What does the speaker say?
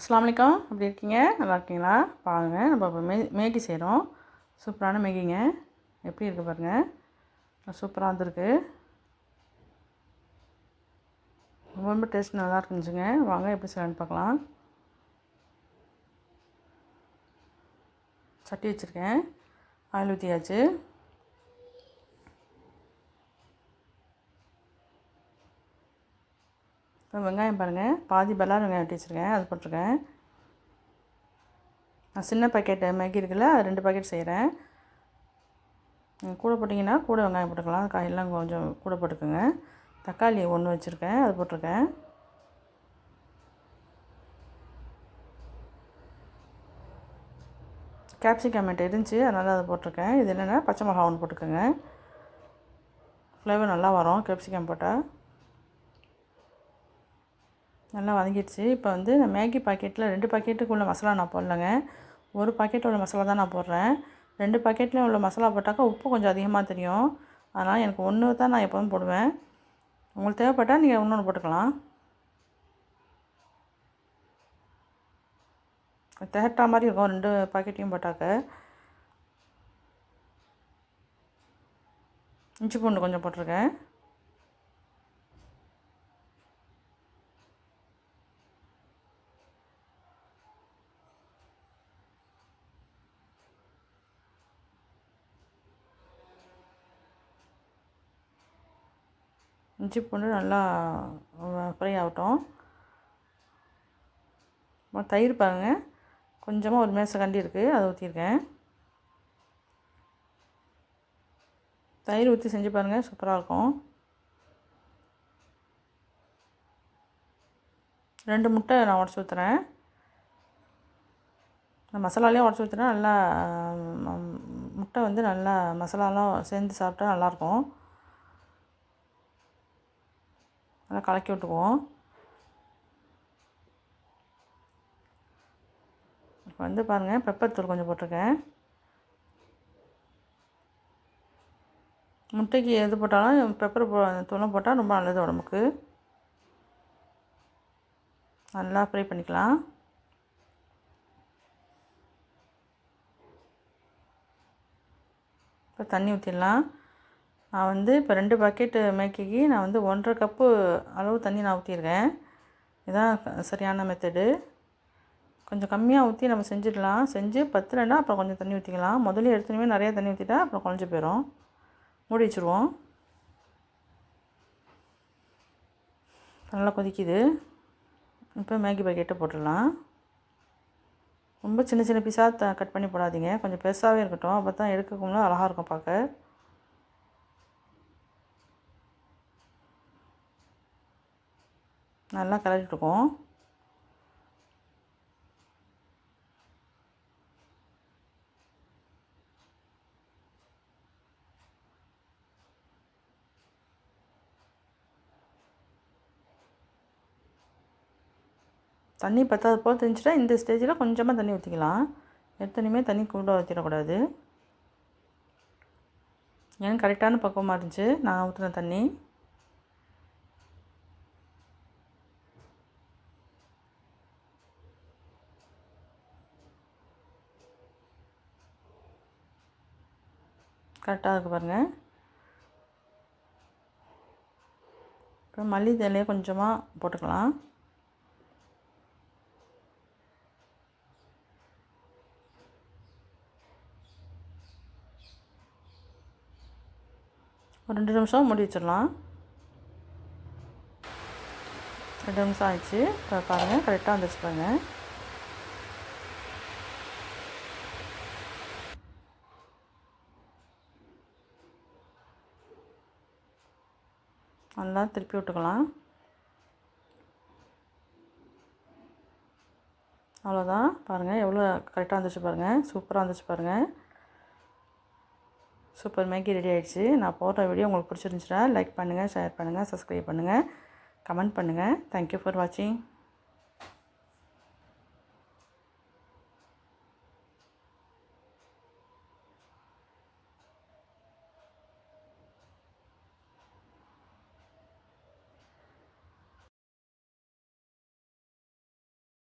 அஸ்லாம் வலைக்கம் எப்படி இருக்கீங்க? நல்லா இருக்கீங்களா? பாருங்கள் நம்ம இப்போ மே மேகி செய்கிறோம் சூப்பரான மேகிங்க. எப்படி இருக்குது பாருங்கள் சூப்பராக வந்துருக்கு. ரொம்ப ரொம்ப டேஸ்ட் நல்லா இருந்துச்சுங்க. வாங்க எப்படி செய்யலான்னு பார்க்கலாம். சட்டி வச்சுருக்கேன். ஆயில் ஊற்றியாச்சு இப்போ வெங்காயம் பாருங்கள் பாதி பல்லார் வெங்காயம் வெட்டி வச்சுருக்கேன். அது போட்டிருக்கேன். நான் சின்ன பாக்கெட்டு மேகி இருக்குல்ல அது ரெண்டு பாக்கெட் செய்கிறேன் கூட போட்டிங்கன்னா கூட வெங்காயம் போட்டுக்கலாம். காயெல்லாம் கொஞ்சம் கூட போட்டுக்கோங்க. தக்காளி ஒன்று வச்சுருக்கேன். அது போட்டிருக்கேன். கேப்சிகம் இருந்துச்சு. அதனால் அதை போட்டிருக்கேன். இது என்னென்னா பச்சை மிளகா ஒன்று போட்டுக்கோங்க. ஃப்ளேவர் நல்லா வரும். கேப்சிகம் போட்டால் நல்லா வதங்கிடுச்சு. இப்போ வந்து நான் மேகி பாக்கெட்டில் ரெண்டு பாக்கெட்டுக்கு உள்ள மசாலா நான் போடலைங்க. ஒரு பாக்கெட் உள்ள மசாலா தான் நான் போடுறேன். ரெண்டு பாக்கெட்லேயும் உள்ள மசாலா போட்டாக்கா உப்பு கொஞ்சம் அதிகமாக தெரியும். அதனால் எனக்கு ஒன்று தான் நான் எப்போதும் போடுவேன். உங்களுக்கு தேவைப்பட்டால் நீங்கள் இன்னொன்று போட்டுக்கலாம். திகட்டா மாதிரி இருக்கும். ரெண்டு பாக்கெட்டையும் போட்டாக்க. இஞ்சி பூண்டு கொஞ்சம் போட்டிருக்கேன். இஞ்சி பூண்டு நல்லா ஃப்ரை ஆகட்டும். தயிர் பாருங்கள் கொஞ்சமாக ஒரு மேசை கண்டி இருக்குது அதை ஊற்றிருக்கேன் தயிர் ஊற்றி செஞ்சு பாருங்கள் சூப்பராக இருக்கும். ரெண்டு முட்டை நான் உடச்சி ஊற்றுறேன் இந்த மசாலாலையும் உடச்சி ஊற்றுறேன் நல்லா முட்டை வந்து நல்லா மசாலாலாம் சேர்ந்து சாப்பிட்டா நல்லாயிருக்கும் நல்லா கலக்கி விட்டுக்குவோம். இப்போ வந்து பாருங்கள் பெப்பர் தூள் கொஞ்சம் போட்டிருக்கேன். முட்டைக்கு எது போட்டாலும் பெப்பர் போ போட்டால் ரொம்ப நல்லது உடம்புக்கு. நல்லா ஃப்ரை பண்ணிக்கலாம். இப்போ தண்ணி ஊற்றிடலாம் நான் வந்து இப்போ ரெண்டு பக்கெட்டு மேக்கிக்கு நான் வந்து ஒன்றரை கப்பு அளவு தண்ணி நான் ஊற்றிருக்கேன் இதுதான் சரியான மெத்தடு கொஞ்சம் கம்மியாக ஊற்றி நம்ம செஞ்சிடலாம். செஞ்சு பத்துலன்னா அப்புறம் கொஞ்சம் தண்ணி ஊற்றிக்கலாம் முதல்ல எடுத்துனமே நிறையா தண்ணி ஊற்றிட்டா அப்புறம் குழஞ்சி போயிடும் மூடி வச்சுருவோம். நல்லா கொதிக்குது. இப்போ மேகி பக்கெட்டை போட்டுடலாம். ரொம்ப சின்ன சின்ன பீஸாக த கட் பண்ணி போடாதீங்க. கொஞ்சம் பெருசாகவே இருக்கட்டும். அப்போ தான் எடுக்கக்குள்ள அழகாக இருக்கும் பார்க்க. நல்லா கலக்கிட்டுருக்கோம் தண்ணி பத்தாது போல் தெரிஞ்சுட்டா இந்த ஸ்டேஜில் கொஞ்சமாக தண்ணி ஊற்றிக்கலாம் எத்தனையுமே தண்ணி கூட ஊற்றிடக்கூடாது எனக்கு கரெக்டான பக்குவமாக இருந்துச்சு? நான் ஊற்றின தண்ணி. கரெக்டாக இருக்குது பாருங்கள் அப்புறம் மல்லி தழையை கொஞ்சமாக போட்டுக்கலாம். ஒரு ரெண்டு நிமிஷம் மூடி வச்சிடலாம். ரெண்டு நிமிஷம் ஆயிடுச்சு. இப்போ பாருங்கள் கரெக்டாக வந்துச்சு பாருங்கள் நல்லா திருப்பி விட்டுக்கலாம். அவ்வளோதான். பாருங்கள் எவ்வளோ கரெக்டாக வந்துச்சு பாருங்கள் சூப்பராக வந்துச்சு பாருங்கள் சூப்பர் மேகி ரெடி ஆகிடுச்சு நான் போடுற வீடியோ உங்களுக்கு பிடிச்சிருந்துச்சுன்னா லைக் பண்ணுங்கள் ஷேர் பண்ணுங்கள் சப்ஸ்கிரைப் பண்ணுங்கள் கமெண்ட் பண்ணுங்கள் தேங்க்யூ ஃபார் வாட்சிங்